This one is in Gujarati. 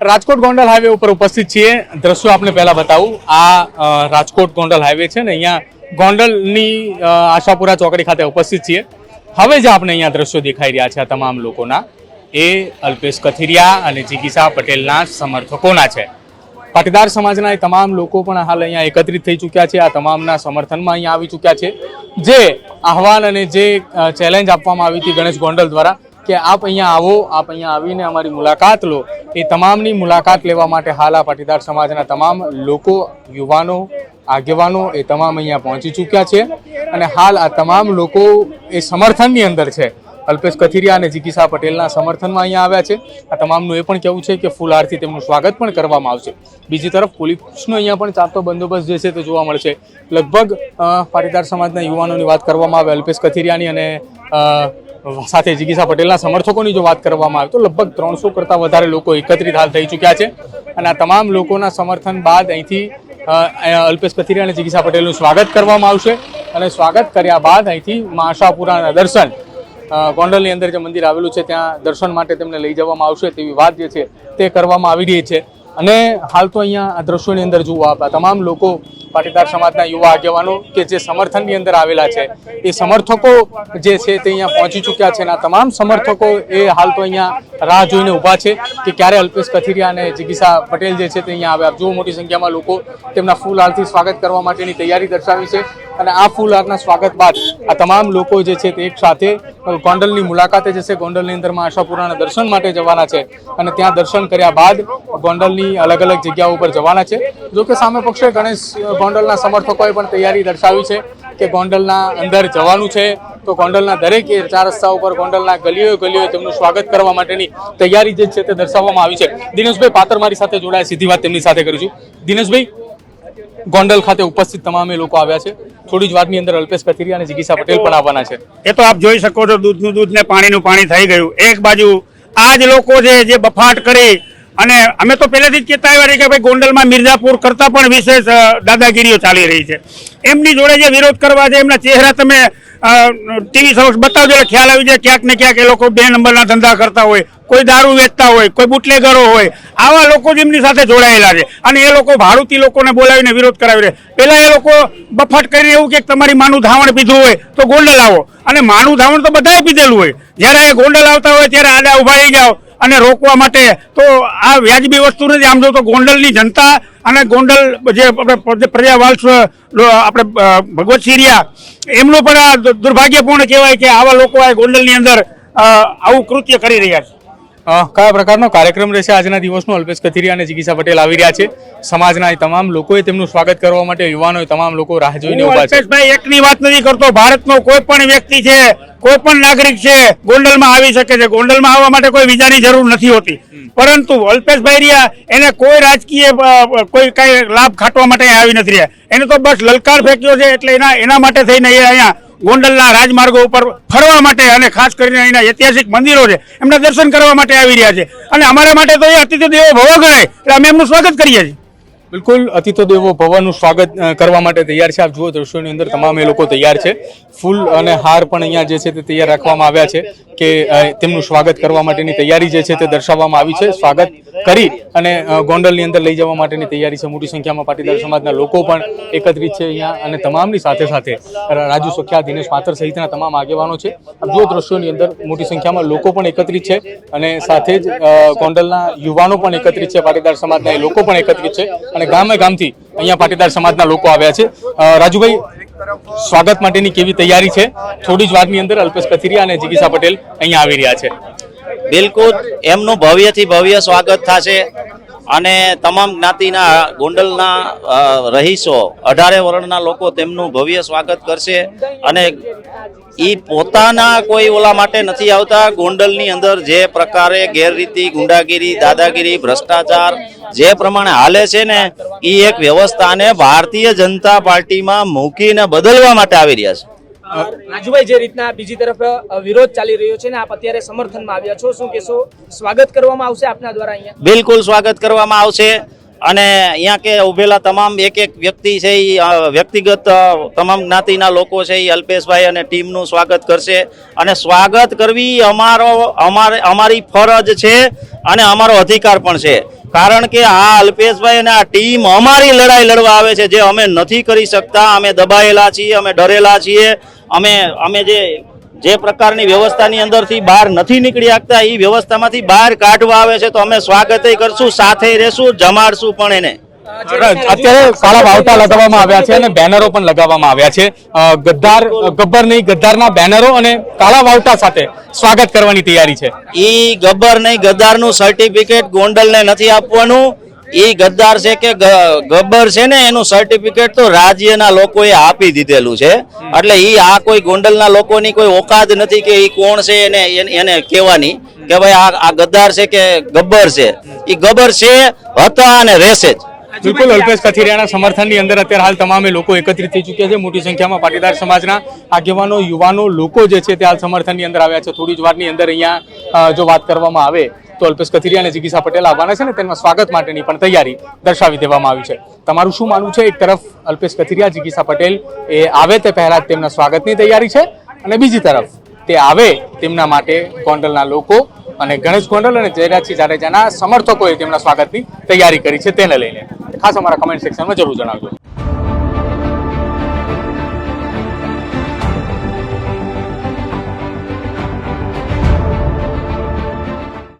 રાજકોટ ગોંડલ હાઈવે ઉપર ઉપસ્થિત છીએ. દ્રશ્યો આપને પહેલા બતાવું. આ રાજકોટ ગોંડલ હાઈવે છે ને, અહીંયા ગોંડલની આશાપુરા ચોકડી ખાતે ઉપસ્થિત છીએ. હવે જે આપણે અહીંયા દ્રશ્યો દેખાઈ રહ્યા છે આ તમામ લોકોના. એ અલ્પેશ કથિરિયા અને જિગીસા પટેલના સમર્થકોના છે. પાટીદાર સમાજના એ તમામ લોકો પણ હાલ અહીંયા એકત્રિત થઈ ચૂક્યા છે. આ તમામના સમર્થનમાં અહીંયા આવી ચૂક્યા છે. જે આહવાન અને જે ચેલેન્જ આપવામાં આવી હતી ગણેશ ગોંડલ દ્વારા કે આપ અહીંયા આવો, આપ અહીંયા આવીને અમારી મુલાકાત લો. એ તમામની મુલાકાત લેવા માટે હાલ આ પાટીદાર સમાજના તમામ લોકો, યુવાનો, આગેવાનો એ તમામ અહીંયા પહોંચી ચૂક્યા છે અને હાલ આ તમામ લોકો એ સમર્થનની અંદર છે. અલ્પેશ કથિરિયા અને જીગીસા પટેલના સમર્થનમાં અહીંયા આવ્યા છે. આ તમામનું એ પણ કહેવું છે કે ફૂલહારથી તેમનું સ્વાગત પણ કરવામાં આવશે. બીજી તરફ પોલીસનો અહીંયા પણ ચાપતો બંદોબસ્ત જે છે તે જોવા મળશે. લગભગ પાટીદાર સમાજના યુવાનોની વાત કરવામાં આવે અલ્પેશ કથિરિયાની અને સાથે જિગીસા પટેલના સમર્થકોની જો વાત કરવામાં આવે તો લગભગ ત્રણસો કરતાં વધારે લોકો એકત્રિત હાલ થઈ ચૂક્યા છે. અને આ તમામ લોકોના સમર્થન બાદ અહીંથી અલ્પેશ કથિરિયા અને જિગીસા પટેલનું સ્વાગત કરવામાં આવશે. અને સ્વાગત કર્યા બાદ અહીંથી માશાપુરાના દર્શન ગોંડલની અંદર જે મંદિર આવેલું છે, ત્યાં દર્શન માટે તેમને લઈ જવામાં આવશે તેવી વાત જે છે તે કરવામાં આવી રહી છે. અને હાલ તો અહીંયા આ દ્રશ્યોની અંદર જુઓ આપણા તમામ લોકો પાટીદાર સમાજના યુવા આગેવાનો કે જે સમર્થનની અંદર આવેલા છે, એ સમર્થકો જે છે તે અહીંયા પહોંચી ચૂક્યા છે અને આ તમામ સમર્થકો એ હાલ તો અહીંયા રાહ જોઈને ઊભા છે કે ક્યારે અલ્પેશ કથિરિયા અને જિગીસા પટેલ જે છે તે અહીંયા આવે આપ જુઓ મોટી સંખ્યામાં લોકો તેમના ફૂલ હારથી સ્વાગત કરવા માટેની તૈયારી દર્શાવી છે અને આ ફૂલ હારના સ્વાગત બાદ આ તમામ લોકો જે છે તે એક સાથે ગોંડલની મુલાકાતે જશે ગોંડલની અંદરમાં આશાપુરાના દર્શન માટે જવાના છે અને ત્યાં દર્શન કર્યા બાદ ગોંડલની અલગ અલગ જગ્યાઓ ઉપર જવાના છે. જો કે સામે પક્ષે ગણેશ ગોંડલના સમર્થકોએ પણ તૈયારી દર્શાવી છે કે ગોંડલના અંદર જવાનું છે. તો ગોંડલના દરેક ચાર રસ્તા ઉપર ગોંડલના ગલીઓ ગલીઓ તેમનું સ્વાગત કરવા માટેની તૈયારી જે છે તે દર્શાવવામાં આવી છે. દિનેશભાઈ પાત્ર મારી સાથે જોડાયા. સીધી વાત તેમની સાથે કરું છું. દિનેશભાઈ ગોંડલ ખાતે ઉપસ્થિત તમામે લોકો આવ્યા છે. થોડી જ વારની અંદર અલ્પેશ કથિરિયા અને જિગીસા પટેલ પણ આવવાના છે. એ તો આપ જોઈ શકો છો, દૂધનું દૂધ ને પાણીનું પાણી થઈ ગયું. એક બાજુ આ જ લોકો છે જે બફાટ કરી અને અમે તો પહેલેથી જ કહેતા આવ્યા કે ભાઈ ગોંડલમાં મિર્ઝાપુર કરતાં પણ વિશેષ દાદાગીરીઓ ચાલી રહી છે. એમની જોડે જે વિરોધ કરવા છે, એમના ચહેરા તમે ટીવી સમક્ષ બતાવજો એટલે ખ્યાલ આવી જાય ક્યાંક ને ક્યાંક એ લોકો બે નંબરના ધંધા કરતા હોય. કોઈ દારૂ વેચતા હોય, કોઈ બુટલેગરો હોય, આવા લોકો જ એમની સાથે જોડાયેલા છે. અને એ લોકો ભાડુતી લોકોને બોલાવીને વિરોધ કરાવી રહે પહેલા એ લોકો બફાટ કરીને એવું કે તમારી માનું ધાવણ પીધું હોય, તો ગોંડલ આવો. અને માનું ધાવણ તો બધાએ પીધેલું હોય. જ્યારે એ ગોંડલ આવતા હોય, ત્યારે આડા ઊભા રહી જાઓ અને રોકવા માટે તો આ વ્યાજબી વસ્તુ નથી. આમ જો તો ગોંડલની જનતા અને ગોંડલ જે આપણે પ્રજાવાલ્સ આપણે ભગવત સિરિયા એમનું પણ આ દુર્ભાગ્યપૂર્ણ કહેવાય કે આવા લોકો આ ગોંડલની અંદર આવું કૃત્ય કરી રહ્યા છે. કયા પ્રકારનો કાર્યક્રમ રહેશે? આજના દિવસનો અલ્પેશ કથિરિયા અને જિગીસા પટેલ આવી રહ્યા છે. સમાજના તમામ લોકોએ તેમનું સ્વાગત કરવા માટે યુવાનોએ તમામ લોકો રાહ જોઈને છે. અલ્પેશભાઈ એકની વાત નથી કરતો. ભારતનો કોઈ પણ વ્યક્તિ છે કોઈ પણ નાગરિક છે ગોંડલમાં આવી શકે છે. ગોંડલમાં આવવા માટે કોઈ વિઝાની જરૂર નથી હોતી. પરંતુ અલ્પેશભાઈ રહ્યા એને કોઈ રાજકીય કોઈ કઈ લાભ ખાટવા માટે આવી નથી રહ્યા. એને તો બસ લલકાર ફેંક્યો છે એટલે એના એના માટે થઈને અહીંયા ગોંડલના રાજમાર્ગો ઉપર ફરવા માટે અને ખાસ કરીને અહીંના ઐતિહાસિક મંદિરો છે, એમના દર્શન કરવા માટે આવી રહ્યા છે. અને અમારા માટે તો એ અતિથિ દેવો ભવો ગણાય, એટલે અમે એમનું સ્વાગત કરીએ છીએ. બિલકુલ, અતિથો દેવો ભવનનું સ્વાગત કરવા માટે તૈયાર છે. આપ જુઓ, દ્રશ્યોની અંદર તમામ એ લોકો તૈયાર છે. ફૂલ અને હાર પણ અહીંયા જે છે તે તૈયાર રાખવામાં આવ્યા છે કે તેમનું સ્વાગત કરવા માટેની તૈયારી જે છે તે દર્શાવવામાં આવી છે. સ્વાગત કરી અને ગોંડલની અંદર લઈ જવા માટેની તૈયારી છે. મોટી સંખ્યામાં પાટીદાર સમાજના લોકો પણ એકત્રિત છે અહીંયા અને તમામની સાથે સાથે રાજુ સખ્યા, દિનેશ પાત્ર સહિતના તમામ આગેવાનો છે. જો દ્રશ્યોની અંદર મોટી સંખ્યામાં લોકો પણ એકત્રિત છે અને સાથે જ ગોંડલના યુવાનો પણ એકત્રિત છે. પાટીદાર સમાજના એ લોકો પણ એકત્રિત છે અને ગામે ગામથી અહીંયા પાટીદાર સમાજના લોકો આવ્યા છે. રાજુભાઈ, સ્વાગત માટેની કેવી તૈયારી છે? થોડી જ વાતની અંદર અલ્પેશ કથિરિયા અને જિગીસા પટેલ અહીંયા આવી રહ્યા છે. બિલકુલ એમનું ભવ્યથી ભવ્ય સ્વાગત થશે અને તમામ જ્ઞાતિના ગોંડલના રહીશો, અઢારે વર્ણના લોકો તેમનું ભવ્ય સ્વાગત કરશે અને એ પોતાના કોઈ ઓલા માટે નથી આવતા. ગોંડલની અંદર જે પ્રકારે ગેરરીતિ, ગુંડાગીરી, દાદાગીરી, ભ્રષ્ટાચાર જે પ્રમાણે હાલે છે ને એ એક વ્યવસ્થાને ભારતીય જનતા પાર્ટીમાં મૂકીને બદલવા માટે આવી રહ્યા છે. રાજુભાઈ જે રીતના બીજી તરફ વિરોધ ચાલી રહ્યો છે ને, આપ અત્યારે સમર્થનમાં આવ્યા છો, શું કહેશો? સ્વાગત કરવામાં આવશે આપના દ્વારા અહીંયા? બિલકુલ સ્વાગત કરવામાં આવશે. અને અહીંયા કે ઉભેલા તમામ એક એક વ્યક્તિ છે એ વ્યક્તિગત તમામ જ્ઞાતિના લોકો છે એ અલ્પેશભાઈ અને ટીમનું સ્વાગત કરશે. અને સ્વાગત કરવી અમારો, અમારે, અમારી ફરજ છે અને અમારો અધિકાર પણ છે. કારણ કે આ અલ્પેશભાઈ અને આ ટીમ અમારી લડાઈ લડવા આવે છે, જે અમે નથી કરી શકતા. અમે દબાયેલા છીએ, અમે ડરેલા છીએ. અમે અમે જે જે પ્રકારની વ્યવસ્થાની અંદરથી બહાર નથી નીકળી શકતા એ વ્યવસ્થામાંથી બહાર કાઢવા આવે છે તો અમે સ્વાગત કરશું સાથે રહેશું જમાડશું પણ એને. અત્યારે કાળા વાવટા લગાવવામાં આવ્યા છે અને બેનરો પણ લગાવવામાં આવ્યા છે. ગદ્દાર ગબ્બર નહીં ગદ્દારના બેનરો અને કાળા વાવટા સાથે સ્વાગત કરવાની તૈયારી છે. ઈ ગબ્બર નહીં ગદ્દારનું સર્ટિફિકેટ ગોંડલને નથી આપવાનું. ઈ ગદ્દાર છે કે ગબ્બર છે ને, એનું સર્ટિફિકેટ તો રાજ્યના લોકોએ આપી દીધેલું છે. એટલે ઈ આ કોઈ ગોંડલના લોકોની કોઈ ઓકાદ નથી કે ઈ કોણ છે એને, એને- કહેવાની કે ભાઈ આ આ ગદ્દાર છે કે ગબ્બર છે. ઈ ગબ્બર છે, હતા અને રહેશે જ. બિલકુલ, અલ્પેશ કથિરિયાના સમર્થનની અંદર અત્યારે હાલ તમામે લોકો એકત્રિત થઈ ચૂક્યા છે. મોટી સંખ્યામાં પાટીદાર સમાજના આગેવાનો, યુવાનો, લોકો જે છે તે હાલ સમર્થનની અંદર આવ્યા છે. થોડી જ વારની અંદર અહીંયા જો વાત કરવામાં આવે તો અલ્પેશ કથિરિયા અને જિગીસા પટેલ આવવાના છે ને તેમના સ્વાગત માટેની પણ તૈયારી દર્શાવી દેવામાં આવી છે. તમારું શું માનવું છે? એક તરફ અલ્પેશ કથિરિયા, જિગીસા પટેલ એ આવે તે પહેલા જ તેમના સ્વાગતની તૈયારી છે અને બીજી તરફ તે આવે તેમના માટે ગોંડલના લોકો અને ગણેશ ગોંડલ અને જયરાજસિંહ જાડેજાના સમર્થકોએ તેમના સ્વાગતની તૈયારી કરી છે તેને લઈને. ખાસ અમારા કમેન્ટ સેક્શનમાં જરૂર જણાવજો.